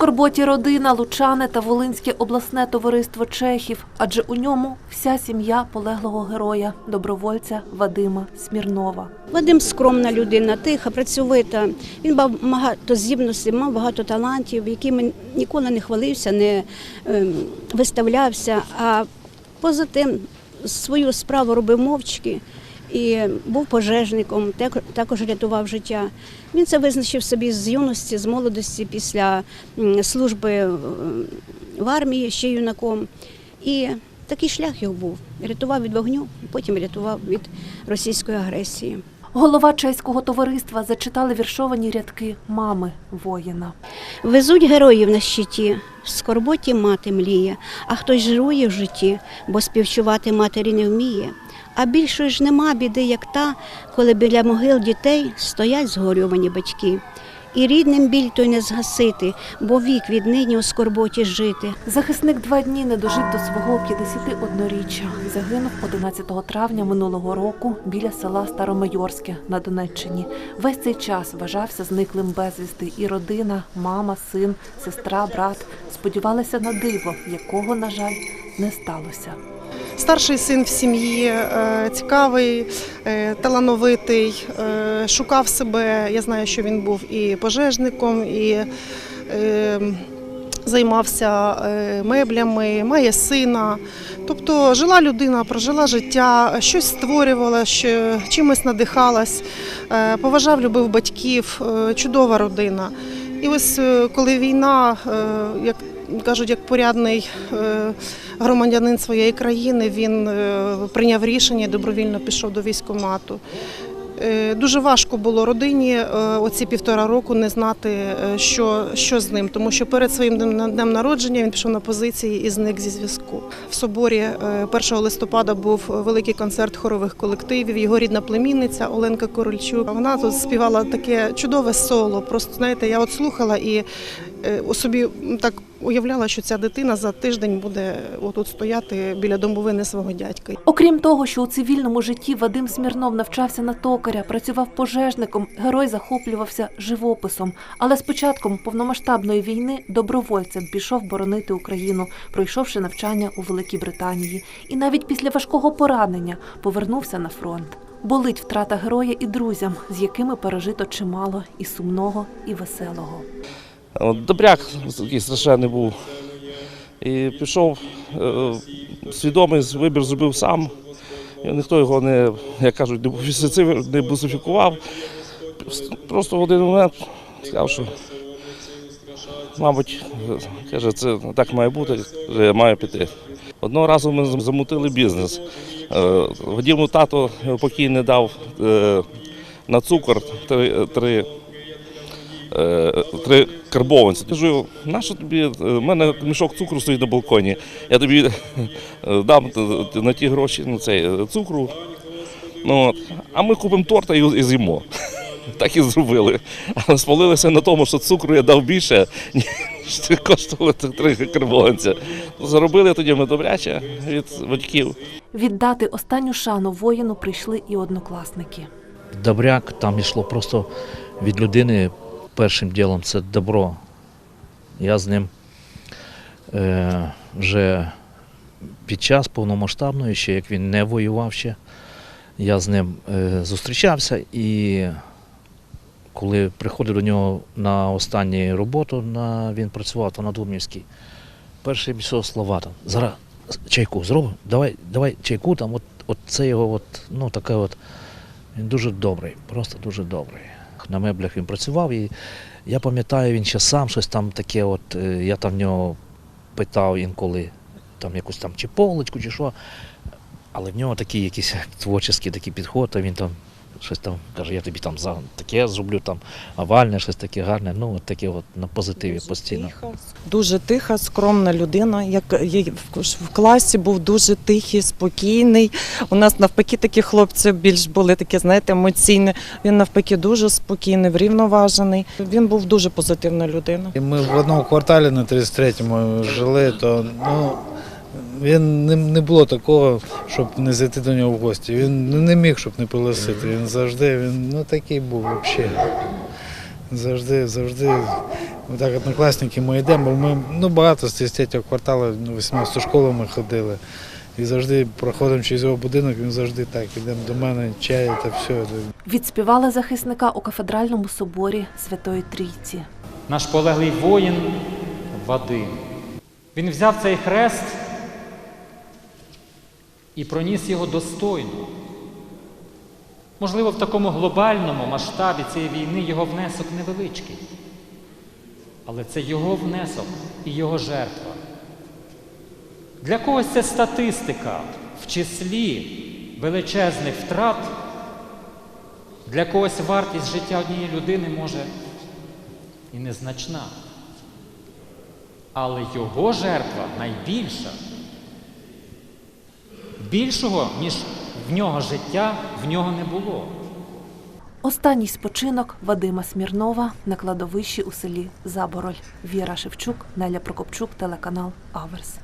скорботі родина, лучани та Волинське обласне товариство чехів, адже у ньому вся сім'я полеглого героя, добровольця Вадима Смірнова. Вадим скромна людина, тиха, працьовита. Він мав багато здібностей, мав багато талантів, якими ніколи не хвалився, не ем, виставлявся. А поза тим свою справу робив мовчки і був пожежником, так- також рятував життя. Він це визначив собі з юності, з молодості після служби е, в армії ще юнаком. І такий шлях його був. Рятував від вогню, потім рятував від російської агресії. Голова чеського товариства зачитали віршовані рядки мами воїна. Везуть героїв на щиті, в скорботі мати мліє, а хтось жирує в житті, бо співчувати матері не вміє. А більшої ж нема біди, як та, коли біля могил дітей стоять згорювані батьки. І рідним біль той не згасити, бо вік віднині у скорботі жити. Захисник два дні не дожив до свого 51-річчя. Загинув 11 травня минулого року біля села Старомайорське на Донеччині. Весь цей час вважався зниклим безвісти, і родина, мама, син, сестра, брат сподівалися на диво, якого, на жаль, не сталося. Старший син в сім'ї е, цікавий, е, талановитий, е, шукав себе. Я знаю, що він був і пожежником, і займався меблями, має сина. Тобто жила людина, прожила життя, щось створювала, що, чимось надихалась, поважав, любив батьків, чудова родина. І ось коли війна, як кажуть, як порядний е, громадянин своєї країни, він е, прийняв рішення і добровільно пішов до військкомату. Е, Дуже важко було родині оці півтора року не знати, що, що з ним, тому що перед своїм днем народження він пішов на позиції і зник зі зв'язку. В соборі е, 1 листопада був великий концерт хорових колективів. Його рідна племінниця Оленка Корольчук. Вона тут співала таке чудове соло. Просто знаєте, я от слухала і у собі так уявляла, що ця дитина за тиждень буде отут стояти біля домовини свого дядька. Окрім того, що у цивільному житті Вадим Смірнов навчався на токаря, працював пожежником, герой захоплювався живописом. Але з початком повномасштабної війни добровольцем пішов боронити Україну, пройшовши навчання у Великій Британії. І навіть після важкого поранення повернувся на фронт. Болить втрата героя і друзям, з якими пережито чимало і сумного, і веселого. Добряк такий страшенний був. І пішов, е, свідомий вибір зробив сам. Ніхто його не, як кажуть, не бусифікував. Просто в один момент сказав, що, мабуть, каже, це так має бути, каже, я маю піти. Одного разу ми замутили бізнес. Е, Вадиму тато покійний дав е, на цукор три, три е, три карбованці. Кажу, нащо тобі? У мене мішок цукру стоїть на балконі. Я тобі е, дам на ті гроші на цей е, цукру. Ну, от. А ми купимо торта і, і з'їмо. Так і зробили. Але спалилися на тому, що цукру я дав більше, ніж коштували три карбованця. Заробили тоді ми добряче від батьків. Віддати останню шану воїну прийшли і однокласники. Добряк там йшло просто від людини першим ділом це добро. Я з ним е, вже під час повномасштабної, ще як він не воював ще, я з ним е, зустрічався і коли приходив до нього на останню роботу, на, він працював там на Дубнівській, перші пішов слова там, зараз чайку зробимо, давай, давай чайку там, от, от це його от, ну, таке от. Він дуже добрий, просто дуже добрий. На меблях він працював, і я пам'ятаю, він ще сам щось там таке, от е, я там в нього питав інколи там якусь там чи полочку, чи що. Але в нього такий якийсь творчий такий підход, а він там щось там каже, я тобі там за таке зроблю, там овальне, щось таке гарне. Ну, от таке от на позитиві постійно. Тиха, Дуже тиха, скромна людина. Як в- в класі був дуже тихий, спокійний. У нас навпаки такі хлопці більш були такі, знаєте, емоційні. Він навпаки дуже спокійний, врівноважений. Він був дуже позитивна людина. І Ми в одному кварталі на 33-му жили, то ну, він не, не було такого, щоб не зайти до нього в гості. Він не міг, щоб не пригласити. Він завжди, він ну такий був взагалі. Завжди, завжди Так, однокласники ми йдемо, бо ми ну, багато з цього третього кварталу, ну, 18 школу ми ходили. І завжди проходимо через його будинок, він завжди так, йдемо до мене, чай та все. Відспівали захисника у кафедральному соборі Святої Трійці. наш полеглий воїн Вадим. Він взяв цей хрест і проніс його достойно. Можливо, в такому глобальному масштабі цієї війни його внесок невеличкий. Але це його внесок і його жертва. Для когось це статистика в числі величезних втрат. Для когось вартість життя однієї людини може і незначна. Але його жертва найбільша. Більшого, ніж в нього життя, в нього не було. Останній спочинок Вадима Смірнова на кладовищі у селі Забороль. Віра Шевчук, Неля Прокопчук, телеканал Аверс.